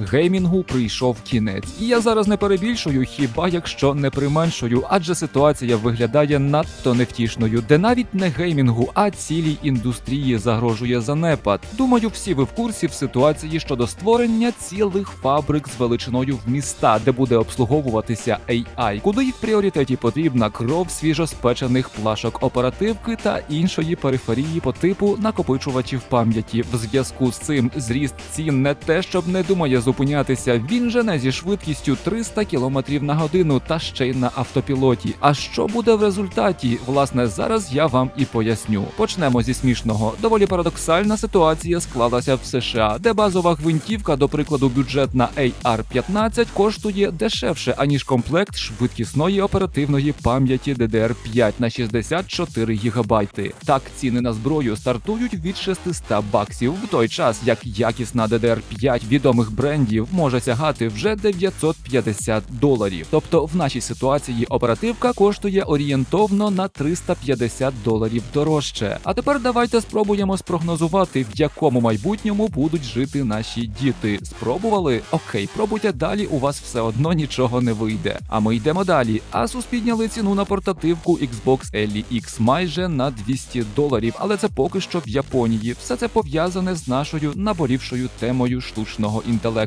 Геймінгу прийшов кінець. І я зараз не перебільшую, хіба якщо не применшую, адже ситуація виглядає надто невтішною, де навіть не геймінгу, а цілій індустрії загрожує занепад. Думаю, всі ви в курсі в ситуації щодо створення цілих фабрик з величиною в міста, де буде обслуговуватися AI, куди й в пріоритеті потрібна кров свіжоспечених плашок оперативки та іншої периферії по типу накопичувачів пам'яті. В зв'язку з цим зріст цін не те, щоб не думає зупинятися. Він жене зі швидкістю 300 км на годину та ще й на автопілоті. А що буде в результаті? Власне, зараз я вам і поясню. Почнемо зі смішного. Доволі парадоксальна ситуація склалася в США, де базова гвинтівка, до прикладу, бюджетна AR-15 коштує дешевше аніж комплект швидкісної оперативної пам'яті DDR5 на 64 гігабайти. Так, ціни на зброю стартують від 600 баксів, в той час як якісна DDR5 відомих брендів може сягати вже 950 доларів. Тобто в нашій ситуації оперативка коштує орієнтовно на 350 доларів дорожче. А тепер давайте спробуємо спрогнозувати, в якому майбутньому будуть жити наші діти. Спробували? Окей, пробуйте далі. У вас все одно нічого не вийде. А ми йдемо далі. Asus підняли ціну на портативку Xbox Ellie X майже на 200 доларів, але це поки що в Японії. Все це пов'язане з нашою наболівшою темою штучного інтелекту.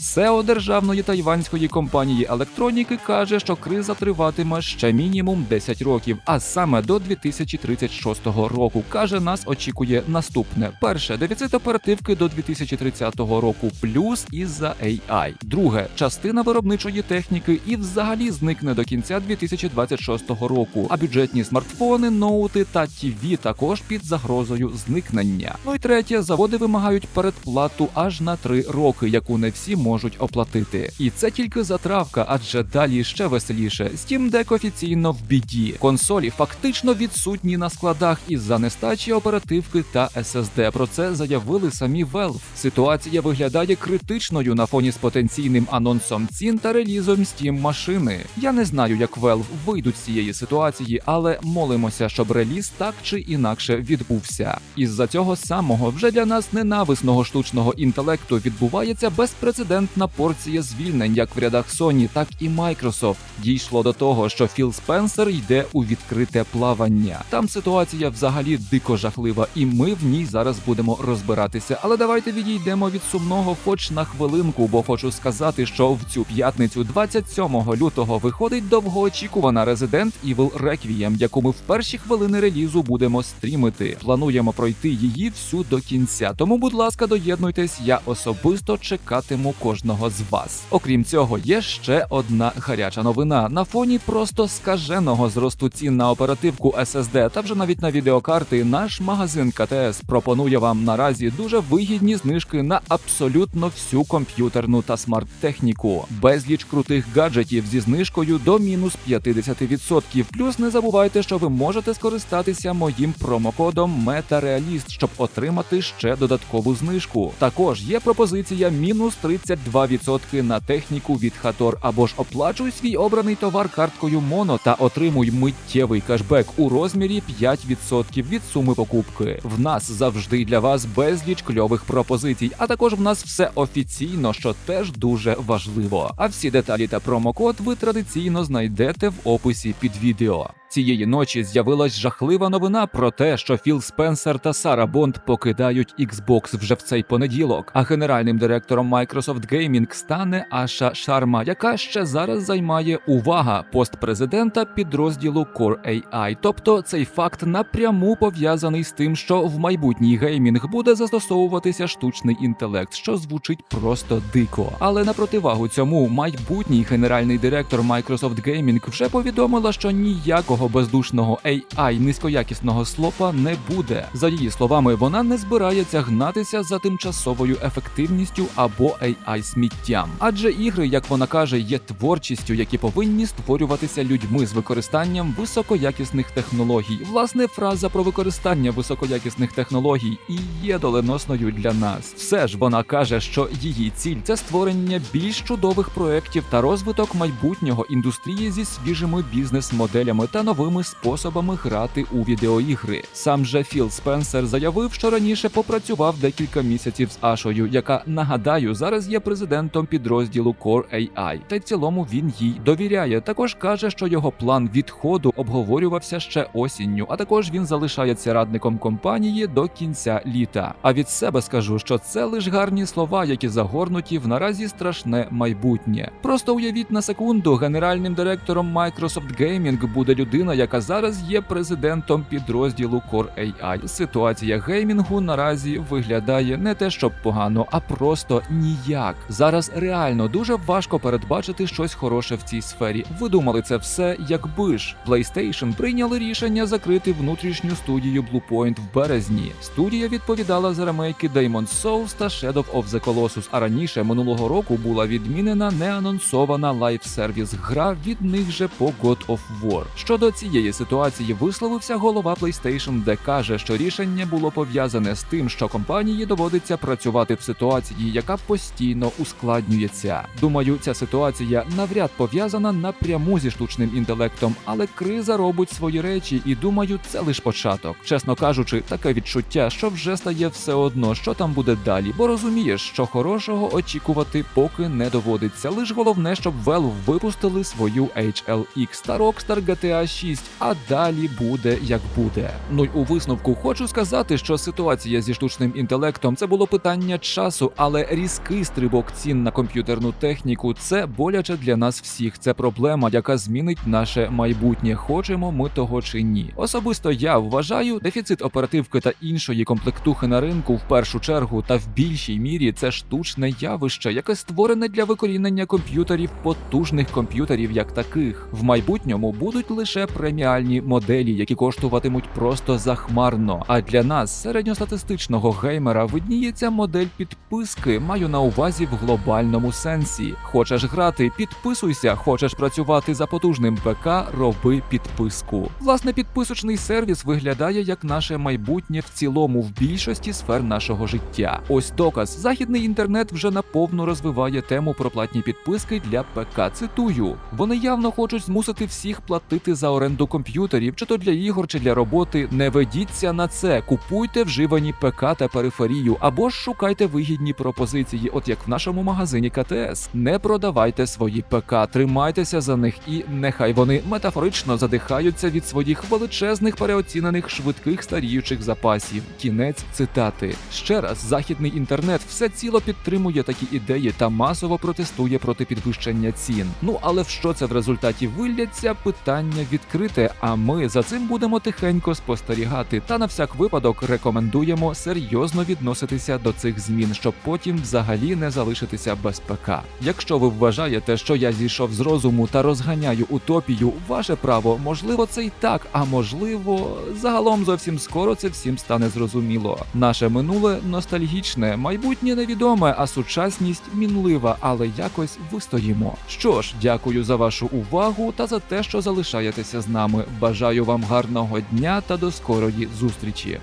SEO державної тайванської компанії електроніки каже, що криза триватиме ще мінімум 10 років, а саме до 2036 року. Каже, нас очікує наступне: перше дефіцит оперативки до 2030 року, плюс із-за AI. Друге, частина виробничої техніки і взагалі зникне до кінця 2026 року. А бюджетні смартфони, ноути та ТІВІ також під загрозою зникнення. Ну і третє, заводи вимагають передплату аж на 3 роки, яку не всі можуть оплатити. І це тільки затравка, адже далі ще веселіше. Steam Deck офіційно в біді. Консолі фактично відсутні на складах із-за нестачі оперативки та SSD. Про це заявили самі Valve. Ситуація виглядає критичною на фоні з потенційним анонсом цін та релізом Steam машини. Я не знаю, як Valve вийдуть з цієї ситуації, але молимося, щоб реліз так чи інакше відбувся. Із-за цього самого вже для нас ненависного штучного інтелекту відбувається безпрецедентна порція звільнень, як в рядах Sony, так і Microsoft. Дійшло до того, що Філ Спенсер йде у відкрите плавання. Там ситуація взагалі дико жахлива, і ми в ній зараз будемо розбиратися. Але давайте відійдемо від сумного, хоч на хвилинку, бо хочу сказати, що в цю п'ятницю, 27 лютого, виходить довгоочікувана Resident Evil Requiem, яку ми в перші хвилини релізу будемо стрімити. Плануємо пройти її всю до кінця. Тому, будь ласка, доєднуйтесь, я особисто чекатиму кожного з вас. Окрім цього, є ще одна гаряча новина. На фоні просто скаженого зросту цін на оперативку SSD та вже навіть на відеокарти. Наш магазин КТС пропонує вам наразі дуже вигідні знижки на абсолютно всю комп'ютерну та смарт-техніку. Безліч крутих гаджетів зі знижкою до мінус 50%. Плюс не забувайте, що ви можете скористатися моїм промокодом MetaRealist, щоб отримати ще додаткову знижку. Також є пропозиція мінус 32% на техніку від Хатор або ж оплачуй свій обраний товар карткою Моно та отримуй миттєвий кешбек у розмірі 5% від суми покупки. В нас завжди для вас безліч кльових пропозицій, а також в нас все офіційно, що теж дуже важливо. А всі деталі та промокод ви традиційно знайдете в описі під відео. Цієї ночі з'явилась жахлива новина про те, що Філ Спенсер та Сара Бонд покидають Xbox вже в цей понеділок. А генеральним директором Microsoft Gaming стане Аша Шарма, яка ще зараз займає увага пост президента підрозділу Core AI. Тобто цей факт напряму пов'язаний з тим, що в майбутній геймінг буде застосовуватися штучний інтелект, що звучить просто дико. Але на противагу цьому майбутній генеральний директор Microsoft Gaming вже повідомила, що ніякого бездушного AI низькоякісного слопа не буде. За її словами, вона не збирається гнатися за тимчасовою ефективністю або AI сміттям. Адже ігри, як вона каже, є творчістю, які повинні створюватися людьми з використанням високоякісних технологій. Власне, фраза про використання високоякісних технологій і є доленосною для нас. Все ж вона каже, що її ціль це створення більш чудових проєктів та розвиток майбутнього індустрії зі свіжими бізнес-моделями та новими способами грати у відеоігри. Сам же Філ Спенсер заявив, що раніше попрацював декілька місяців з Ашою, яка нагадаю зараз є президентом підрозділу Core AI, та й в цілому він їй довіряє. Також каже, що його план відходу обговорювався ще осінню, а також він залишається радником компанії до кінця літа. А від себе скажу, що це лише гарні слова, які загорнуті в наразі страшне майбутнє. Просто уявіть на секунду, генеральним директором Microsoft Gaming буде людина, яка зараз є президентом підрозділу Core AI. Ситуація геймінгу наразі виглядає не те, щоб погано, а просто ніяк. Зараз реально дуже важко передбачити щось хороше в цій сфері. Ви думали це все, якби ж PlayStation прийняли рішення закрити внутрішню студію Bluepoint в березні. Студія відповідала за ремейки Demon's Souls та Shadow of the Colossus, а раніше минулого року була відмінена неанонсована лайф-сервіс гра від них же по God of War. Щодо цієї ситуації висловився голова PlayStation, де каже, що рішення було пов'язане з тим, що компанії доводиться працювати в ситуації, яка постійно ускладнюється. Думаю, ця ситуація навряд пов'язана напряму зі штучним інтелектом, але криза робить свої речі, і думаю, це лише початок. Чесно кажучи, таке відчуття, що вже стає все одно, що там буде далі, бо розумієш, що хорошого очікувати поки не доводиться. Лиш головне, щоб Valve випустили свою HLX та Rockstar GTA 6, а далі буде як буде. Ну й у висновку хочу сказати, що ситуація зі штучним інтелектом це було питання часу, але різкий стрибок цін на комп'ютерну техніку це боляче для нас всіх. Це проблема, яка змінить наше майбутнє. Хочемо ми того чи ні. Особисто я вважаю, дефіцит оперативки та іншої комплектухи на ринку в першу чергу та в більшій мірі це штучне явище, яке створене для викорінення комп'ютерів, потужних комп'ютерів як таких. В майбутньому будуть лише преміальні моделі, які коштуватимуть просто захмарно. А для нас, середньостатистичного геймера, видніється модель підписки. Маю на увазі в глобальному сенсі. Хочеш грати, підписуйся. Хочеш працювати за потужним ПК, роби підписку. Власне, підписочний сервіс виглядає як наше майбутнє в цілому в більшості сфер нашого життя. Ось доказ. Західний інтернет вже наповну розвиває тему про платні підписки для ПК. Цитую: вони явно хочуть змусити всіх платити за оренду комп'ютерів, чи то для ігор, чи для роботи. Не ведіться на це. Купуйте вживані ПК та периферію, або ж шукайте вигідні пропозиції, от як в нашому магазині КТС. Не продавайте свої ПК, тримайтеся за них, і нехай вони метафорично задихаються від своїх величезних переоцінених швидких старіючих запасів. Кінець цитати. Ще раз, західний інтернет все ціло підтримує такі ідеї та масово протестує проти підвищення цін. Ну але в що це в результаті вилляться? Питання відкрите. А ми за цим будемо тихенько спостерігати. Та на всяк випадок рекомендуємо серйозно відноситися до цих змін, щоб потім взагалі не залишитися без ПК. Якщо ви вважаєте, що я зійшов з розуму та розганяю утопію, ваше право, можливо, це й так, а можливо, загалом зовсім скоро це всім стане зрозуміло. Наше минуле ностальгічне, майбутнє невідоме, а сучасність мінлива, але якось вистоїмо. Що ж, дякую за вашу увагу та за те, що залишаєтеся з нами. Бажаю вам гарного дня та до скорої зустрічі.